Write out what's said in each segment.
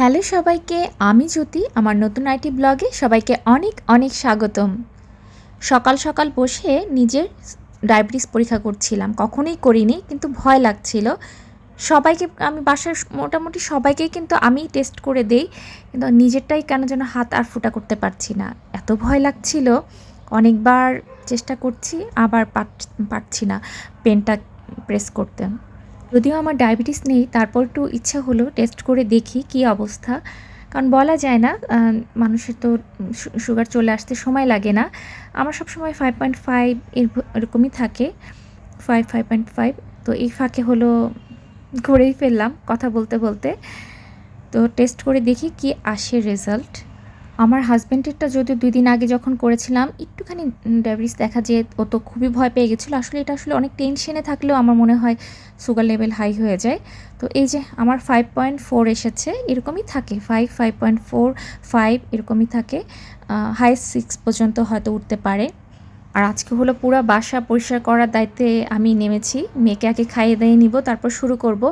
Hello সবাইকে, আমি জ্যোতি, আমার নতুন আইটি ব্লগে সবাইকে অনেক অনেক স্বাগতম। সকাল সকাল বসে নিজের ডায়াবেটিস পরীক্ষা করছিলাম। কখনোই করিনি, কিন্তু ভয় লাগছিল। সবাইকে, আমি বাসার মোটামুটি সবাইকেই কিন্তু আমি টেস্ট করে দেই, কিন্তু নিজেরটাই কেন যেন হাত আর ফুটা করতে পারছি না। এত ভয় লাগছিল, অনেকবার চেষ্টা করছি, আবার পারছি না, পেনটা প্রেস করতে। যদিও আমার ডায়াবেটিস নেই, তারপর একটু ইচ্ছা হলো টেস্ট করে দেখি কি অবস্থা। কারণ বলা যায় না মানুষের তো সুগার চলে আসতে সময় লাগে না। আমার সব সময় ফাইভ পয়েন্ট ফাইভ এরকমই থাকে ফাইভ ফাইভ পয়েন্ট ফাইভ তো এই ফাঁকে হলো করেই ফেললাম কথা বলতে বলতে। তো টেস্ট করে দেখি কি আসে রেজাল্ট আমার হাজব্যান্ডেরটা যদিও দুই দিন আগে যখন করেছিলাম, একটুখানি ডায়াবেটিস দেখা যে ও তো খুবই ভয় পেয়ে গেছিল। আসলে এটা আসলে অনেক টেনশনে থাকলেও আমার মনে হয় সুগার লেভেল হাই হয়ে যায়। তো এই যে আমার ফাইভ পয়েন্ট ফোর এসেছে, এরকমই থাকে। Five five point four five এরকমই থাকে। হাই সিক্স পর্যন্ত হয়তো উঠতে পারে। আর আজকে হলো পুরো বাসা পরিষ্কার করার দায়িত্বে আমি নেমেছি। মেয়েকে আগে খাইয়ে দিয়ে নিব, তারপর শুরু করব।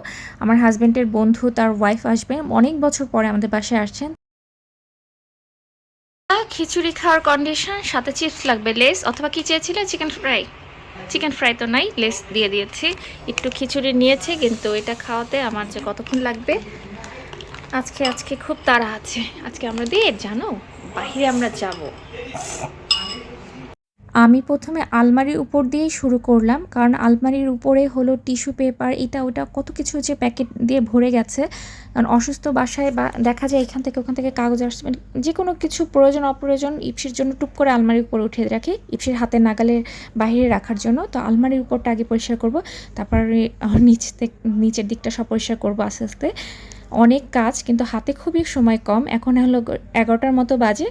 আমার হাজব্যান্ডের বন্ধু, তার ওয়াইফ আসবে। অনেক বছর পরে আমাদের বাসায় আসছেন। খিচুড়ি খাওয়ার কন্ডিশন সাথে চিপস লাগবে, লেস, অথবা কি চেয়েছিলে? চিকেন ফ্রাই চিকেন ফ্রাই তো নাই, লেস দিয়ে দিয়েছি। একটু খিচুড়ি নিয়েছে, কিন্তু এটা খাওয়াতে আমার যে কতক্ষণ লাগবে? আজকে আজকে খুব তাড়া আছে। আজকে আমরা দিয়ে, জানো? বাহিরে আমরা যাব। আমি প্রথমে আলমারির উপর দিয়েই শুরু করলাম, কারণ আলমারির উপরে হলো টিস্যু পেপার, এটা ওটা কত কিছু যে প্যাকেট দিয়ে ভরে গেছে। কারণ অসুস্থ বাসায় বা দেখা যায় এখান থেকে ওখান থেকে কাগজ আসছে মানে যে কোনো কিছু প্রয়োজন, অপ্রয়োজন, ইপসির জন্য টুপ করে আলমারির উপরে উঠে রাখি, ইপসির হাতে নাগালের বাহিরে রাখার জন্য। তো আলমারির উপরটা আগে পরিষ্কার করব, তারপরে নিচ থেকে নিচের দিকটা সব পরিষ্কার করব আস্তে আস্তে। অনেক কাজ, কিন্তু হাতে খুবই সময় কম। এখন হলো এগারোটার মতো বাজে।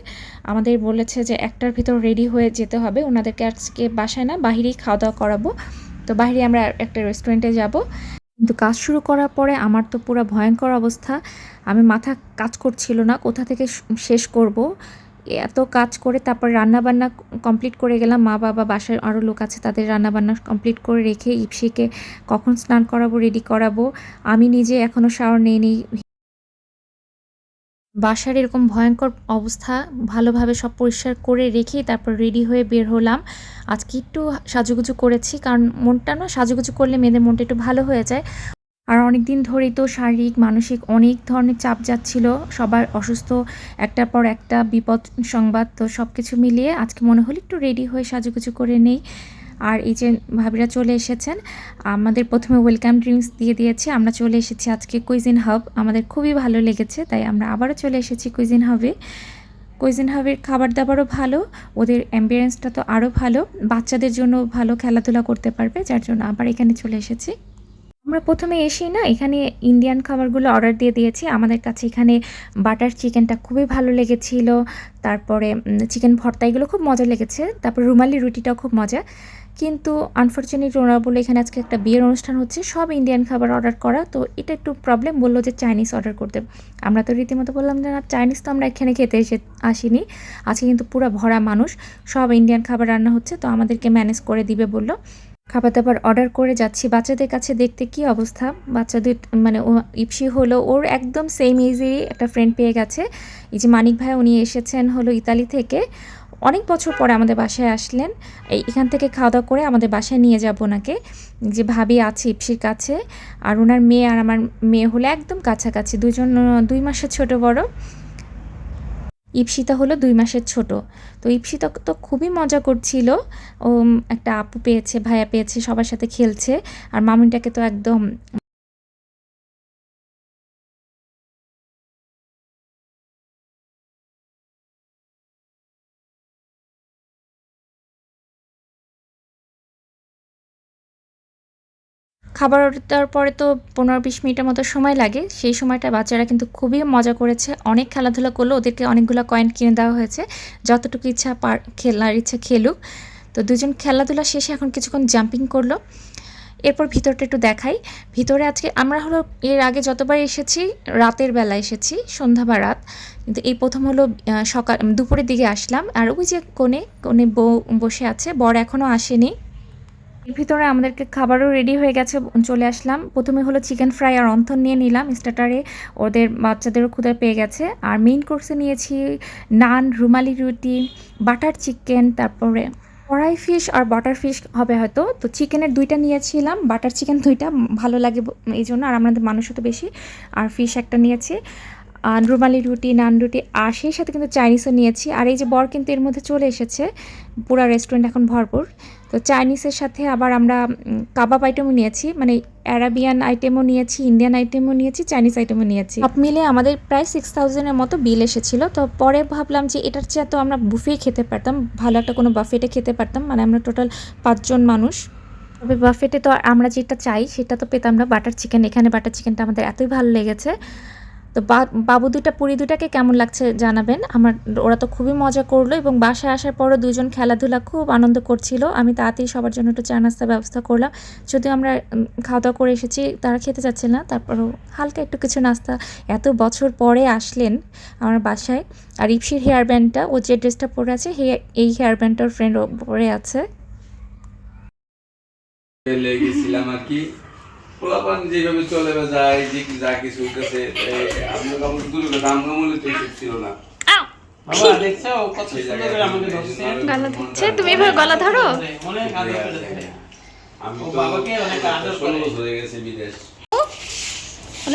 আমাদের বলেছে যে একটার ভিতর রেডি হয়ে যেতে হবে। ওনাদেরকে আজকে বাসায় না, বাহিরেই খাওয়া দাওয়া করাবো। তো বাহিরে আমরা একটা রেস্টুরেন্টে যাব। কিন্তু কাজ শুরু করার পরে আমার তো পুরো ভয়ঙ্কর অবস্থা। আমি মাথা কাজ করছিল না, কোথা থেকে শেষ করব? এত কাজ করে তারপর রান্নাবান্না কমপ্লিট করে গেলাম। মা, বাবা, বাসায় আরও লোক আছে, তাদের রান্নাবান্না কমপ্লিট করে রেখে ইপসিকে কখন স্নান করাবো রেডি করাবো, আমি নিজে এখনও শাওয়ার নেই নি বাসার এরকম ভয়ঙ্কর অবস্থা, ভালোভাবে সব পরিষ্কার করে রেখেই তারপর রেডি হয়ে বের হলাম। আজকে একটু সাজুগুজু করেছি, কারণ মনটা না সাজুগুজু করলে মেয়েদের মনটা একটু ভালো হয়ে যায়। আর অনেক দিন ধরেই তো শারীরিক, মানসিক অনেক ধরনের চাপ যাচ্ছিল। সবার অসুস্থ, একটার পর একটা বিপদ সংবাদ, তো সব কিছু মিলিয়ে আজকে মনে হলো একটু রেডি হয়ে সাজুগুজু করে নেই। আর এই যে ভাবিরা চলে এসেছেন, আমাদের প্রথমে ওয়েলকাম ড্রিঙ্কস দিয়ে দিয়েছে। আমরা চলে এসেছি আজকে কুইজিন হাব আমাদের খুবই ভালো লেগেছে, তাই আমরা আবারও চলে এসেছি কুইজিন হাবে কুইজিন হাবের খাবার দাবারও ভালো, ওদের অ্যাম্বিয়েন্সটা তো আরও ভালো। বাচ্চাদের জন্য ভালো খেলাধুলা করতে পারবে, যার জন্য আবার এখানে চলে এসেছি। আমরা প্রথমে এসেই না এখানে ইন্ডিয়ান খাবারগুলো অর্ডার দিয়ে দিয়েছি। আমাদের কাছে এখানে বাটার চিকেনটা খুবই ভালো লেগেছিল। তারপরে চিকেন ভর্তা এগুলো খুব মজা লেগেছে। তারপর রুমালি রুটিটাও খুব মজা কিন্তু আনফর্চুনেট ওনারা বলে এখানে আজকে একটা বিয়ের অনুষ্ঠান হচ্ছে, সব ইন্ডিয়ান খাবার অর্ডার করা। তো এটা একটু প্রবলেম বলল যে চাইনিজ অর্ডার করতে। আমরা তো রীতিমতো বললাম যে, না চাইনিজ তো আমরা এখানে খেতে এসে আসিনি। আজকে কিন্তু পুরো ভরা মানুষ, সব ইন্ডিয়ান খাবার রান্না হচ্ছে, তো আমাদেরকে ম্যানেজ করে দিবে, বলল। খাবার দাবার অর্ডার করে যাচ্ছি। বাচ্চাদের কাছে দেখতে কি অবস্থা? বাচ্চাদের মানে ও ইপসি হলো, ওর একদম সেম এজেরই একটা ফ্রেন্ড পেয়ে গেছে। এই যে মানিক ভাই, উনি এসেছেন হলো ইতালি থেকে। অনেক বছর পরে আমাদের বাসায় আসলেন। এই, এখান থেকে খাওয়া দাওয়া করে আমাদের বাসায় নিয়ে যাব ওনাকে। যে ভাবি আছে ইপসির কাছে। আর ওনার মেয়ে আর আমার মেয়ে হলো একদম কাছাকাছি। দুজন, দুই মাসের ছোট বড়। ইপসিতা হলো দুই মাসের ছোট। তো ইপসিতা তো খুবই মজা করছিল। ও একটা আপু পেয়েছে, ভাইয়া পেয়েছে, সবার সাথে খেলছে। আর মামুনটাকে তো একদম খাবার দেওয়ার পরে তো পনেরো বিশ মিনিটের মতো সময় লাগে। সেই সময়টা বাচ্চারা কিন্তু খুবই মজা করেছে। অনেক খেলাধুলা করল, ওদেরকে অনেকগুলো কয়েন কিনে দেওয়া হয়েছে। যতটুকু ইচ্ছা পার, খেলার ইচ্ছা খেলুক। তো দুজন খেলাধুলা শেষে এখন কিছুক্ষণ জাম্পিং করল। এরপর ভিতরটা একটু দেখাই। ভিতরে আজকে আমরা হলো এর আগে যতবার এসেছি, রাতের বেলা এসেছি, সন্ধ্যা বা রাত। কিন্তু এই প্রথম হলো সকাল, দুপুরের দিকে আসলাম। আর ওই যে কোণে কোণে বউ বসে আছে, বর এখনও আসেনি। এর ভিতরে আমাদেরকে খাবারও রেডি হয়ে গেছে, চলে আসলাম। প্রথমে হলো চিকেন ফ্রাই আর অন্থন নিয়ে নিলাম স্টার্টারে ওদের বাচ্চাদেরও ক্ষুদা পেয়ে গেছে। আর মেইন কোর্সে নিয়েছি নান, রুমালি রুটি বাটার চিকেন তারপরে কড়াই ফিশ আর বাটার ফিশ হবে হয়তো। তো চিকেনের দুইটা নিয়েছিলাম বাটার চিকেন দুইটা ভালো লাগে এই জন্য, আর আমাদের মানুষও তো বেশি। আর ফিশ একটা নিয়েছি। আর রুমালি রুটি, নান রুটি, আর সেই সাথে কিন্তু চাইনিজও নিয়েছি। আর এই যে বর কিন্তু এর মধ্যে চলে এসেছে। পুরা রেস্টুরেন্ট এখন ভরপুর। তো চাইনিজের সাথে আবার আমরা কাবাব আইটেমও নিয়েছি মানে অ্যারাবিয়ান আইটেমও নিয়েছি ইন্ডিয়ান আইটেমও নিয়েছি চাইনিজ আইটেমও নিয়েছি। সব মিলে আমাদের প্রায় সিক্স থাউজেন্ডের মতো বিল এসেছিল। তো পরে ভাবলাম যে এটার চেয়ে তো আমরা বুফে খেতে পারতাম, ভালো একটা কোনো বাফেটে খেতে পারতাম মানে আমরা টোটাল পাঁচজন মানুষ। তবে বাফেটে তো আমরা যেটা চাই, সেটা তো পেতাম না। বাটার চিকেন এখানে বাটার চিকেনটা আমাদের এতই ভালো লেগেছে। তো বাবু দুটা, পুরি দুটাকে কেমন লাগছে জানাবেন? আমার, ওরা তো খুবই মজা করল এবং বাসায় আসার পরও দুজন খেলাধুলা খুব আনন্দ করছিল। আমি তাড়াতাড়ি সবার জন্য একটু চা নাস্তার ব্যবস্থা করলাম। যদিও আমরা খাওয়া দাওয়া করে এসেছি, তারা খেতে চাচ্ছে না, তারপরও হালকা একটু কিছু নাস্তা। এত বছর পরে আসলেন আমার বাসায়। আর ইপসির হেয়ার ব্যান্ডটা, ও যে ড্রেসটা পরে আছে এই হেয়ার ব্যান্ডটার ফ্রেন্ড পরে আছে। পোলাপান যেভাবে চলে বা যায় যে যা কিছু দাম কামলে তো ছিল না। গলা তুমি এভাবে গলা ধরো?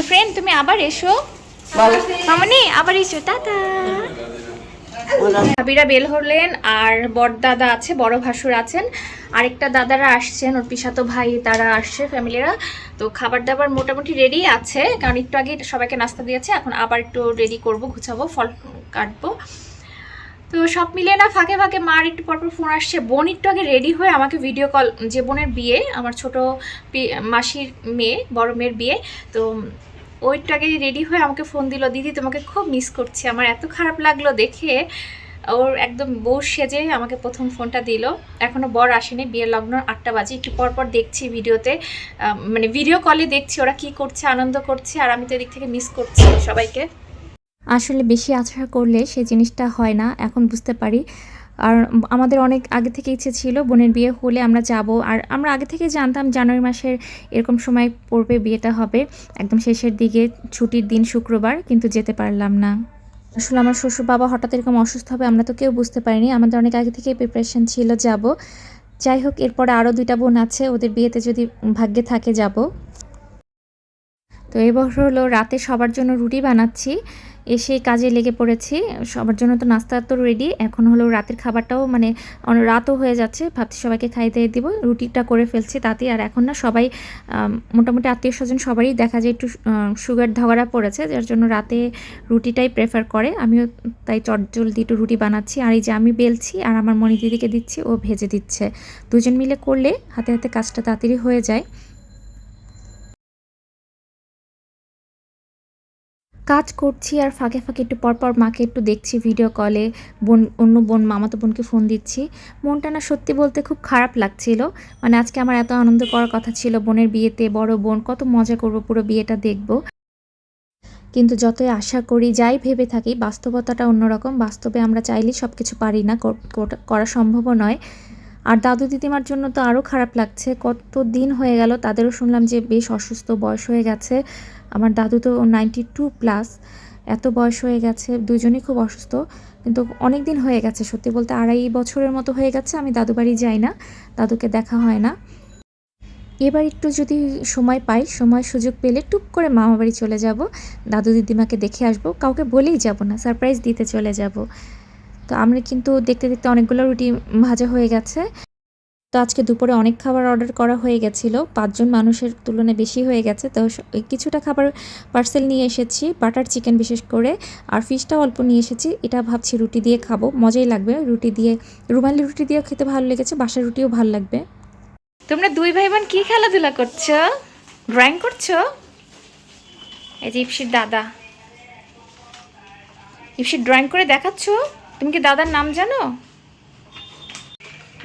ফ্রেন্ড তুমি আবার এসো। মামনি আবার এসো টাটা। ভাবিরা বেল হলেন আর বড় দাদা আছে, বড় ভাসুর আছেন। আরেকটা দাদারা আসছেন, ওর পিসাতো ভাই, তারা আসছে ফ্যামিলিরা। তো খাবার দাবার মোটামুটি রেডি আছে, কারণ একটু আগে সবাইকে নাস্তা দিয়েছে, এখন আবার একটু রেডি করব, গুছাবো, ফল কাটবো। তো সব মিলে না ফাঁকে ফাঁকে মার একটু পরপর ফোন আসছে। বোন একটু আগে রেডি হয়ে আমাকে ভিডিও কল যে বোনের বিয়ে, আমার ছোট মাসির মেয়ে, বড় মেয়ের বিয়ে, তো ও একটু আগে রেডি হয়ে আমাকে ফোন দিল, দিদি, তোমাকে খুব মিস করছি। আমার এত খারাপ লাগল দেখে। ওর একদম বউ সেজে আমাকে প্রথম ফোনটা দিল। এখনও বর আসেনি, বিয়ের লগ্ন আটটা বাজে। একটু পর পর দেখছি ভিডিওতে মানে ভিডিও কলে দেখছি ওরা কি করছে, আনন্দ করছে, আর আমি তো এদিক থেকে মিস করছি সবাইকে। আসলে বেশি আশা করলে সেই জিনিসটা হয় না, এখন বুঝতে পারি। আর আমাদের অনেক আগে থেকে ইচ্ছে ছিল বোনের বিয়ে হলে আমরা যাব। আর আমরা আগে থেকে জানতাম জানুয়ারি মাসের এরকম সময় পড়বে বিয়েটা হবে। একদম শেষের দিকে ছুটির দিন শুক্রবার, কিন্তু যেতে পারলাম না। আসলে আমার শ্বশুর বাবা হঠাৎ এরকম অসুস্থ হবে আমরা তো কেউ বুঝতে পারিনি। আমাদের অনেক আগে থেকেই প্রিপারেশন ছিল যাব। যাই হোক, এরপরে আরও দুইটা বোন আছে, ওদের বিয়েতে যদি ভাগ্যে থাকে যাব। তো এবার হলো রাতে সবার জন্য রুটি বানাচ্ছি। এসে কাজে লেগে পড়েছি। সবার জন্য তো নাস্তা তো রেডি এখন হলো রাতের খাবারটাও মানে রাতও হয়ে যাচ্ছে। ভাবছি সবাইকে খাইতে দিব। রুটিটা করে ফেলছি তাতেই। আর এখন না সবাই মোটামুটি আত্মীয় স্বজন সবারই দেখা যায় একটু সুগার ধাওয়ারা পড়েছে। যার জন্য রাতে রুটিটাই প্রেফার করে। আমিও তাই চটজলদি একটু রুটি বানাচ্ছি। আর এই যে আমি বেলছি আর আমার মনি দিদিকে দিচ্ছি, ও ভেজে দিচ্ছে। দুজন মিলে করলে হাতে হাতে কাজটা তাড়াতাড়ি হয়ে যায়। কাজ করছি আর ফাঁকে ফাঁকে একটু পরপর মাকে একটু দেখছি ভিডিও কলে বোন, অন্য বোন, মামাতো বোনকে ফোন দিচ্ছি। মনটা না সত্যি বলতে খুব খারাপ লাগছিল। মানে আজকে আমার এত আনন্দ করার কথা ছিল, বোনের বিয়েতে বড় বোন, কত মজা করব, পুরো বিয়েটা দেখব। কিন্তু যতই আশা করি, যাই ভেবে থাকি, বাস্তবতাটা অন্যরকম। বাস্তবে আমরা চাইলেই সব কিছু পারি না, কর- সম্ভবও নয়। আর দাদু দিদিমার জন্য তো আরও খারাপ লাগছে। কত দিন হয়ে গেল, তাদেরও শুনলাম যে বেশ অসুস্থ, বয়স হয়ে গেছে। আমার দাদু তো নাইনটি টু প্লাস এত বয়স হয়ে গেছে, দুজনেই খুব অসুস্থ, কিন্তু অনেক দিন হয়ে গেছে, সত্যি বলতে আড়াই বছরের মতো হয়ে গেছে, আমি দাদু বাড়ি যাই না, দাদুকে দেখা হয় না। এবার একটু যদি সময় পাই, সময় সুযোগ পেলে টুক করে মামা বাড়ি চলে যাব, দাদু দিদিমাকে দেখে আসব, কাউকে বলেই যাব না সারপ্রাইজ দিতে চলে যাব। তো আমরা কিন্তু দেখতে দেখতে অনেকগুলো রুটি ভাজা হয়ে গেছে। তো আজকে দুপুরে অনেক খাবার অর্ডার করা হয়ে গেছিল। পাঁচজন মানুষের তুলনায় বেশি হয়ে গেছে। তো কিছুটা খাবার পার্সেল নিয়ে এসেছি। বাটার চিকেন বিশেষ করে। আর ফিশটাও অল্প নিয়ে এসেছি। এটা ভাবছি রুটি দিয়ে খাব। মজাই লাগবে। রুটি দিয়ে রুমালি রুটি দিয়েও খেতে ভালো লেগেছে। বাসার রুটিও ভালো লাগবে। তোমরা দুই ভাই বোন কি খেলাধুলা করছ? ড্রয়িং করছ? এই যে ইপসির দাদা। ইপসির ড্রয়িং করে দেখাচ্ছ? তুমি কি দাদার নাম জানো?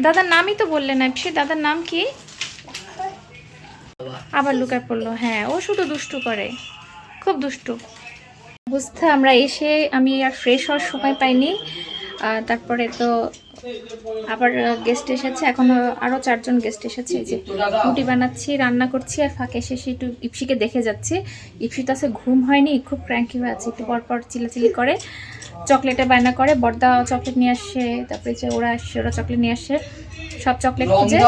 দাদার নামই তো বললেন না ইপসির দাদার নাম কি? আবার লুকায় পড়ল হ্যাঁ ও শুধু দুষ্টু করে, খুব দুষ্টু। অবস্থা আমরা এসে আমি আর ফ্রেশ হওয়ার সময় পাইনি তারপরে তো আবার গেস্ট এসেছে, এখনও আরও চারজন গেস্ট এসেছে যে রুটি বানাচ্ছি, রান্না করছি, আর ফাঁকে শেষে একটু ইপসিকে দেখে যাচ্ছি। ইপসি তো আছে ঘুম হয়নি, খুব ক্র্যাঙ্কি হয়ে আছে, একটু পরপর চিলাচিলি করে। চকলেটে বায়না করে বর্দা চকলেট নিয়ে আসে তারপরে যে ওরা আসছে ওরা চকলেট নিয়ে আসে সব চকলেট খুঁজে।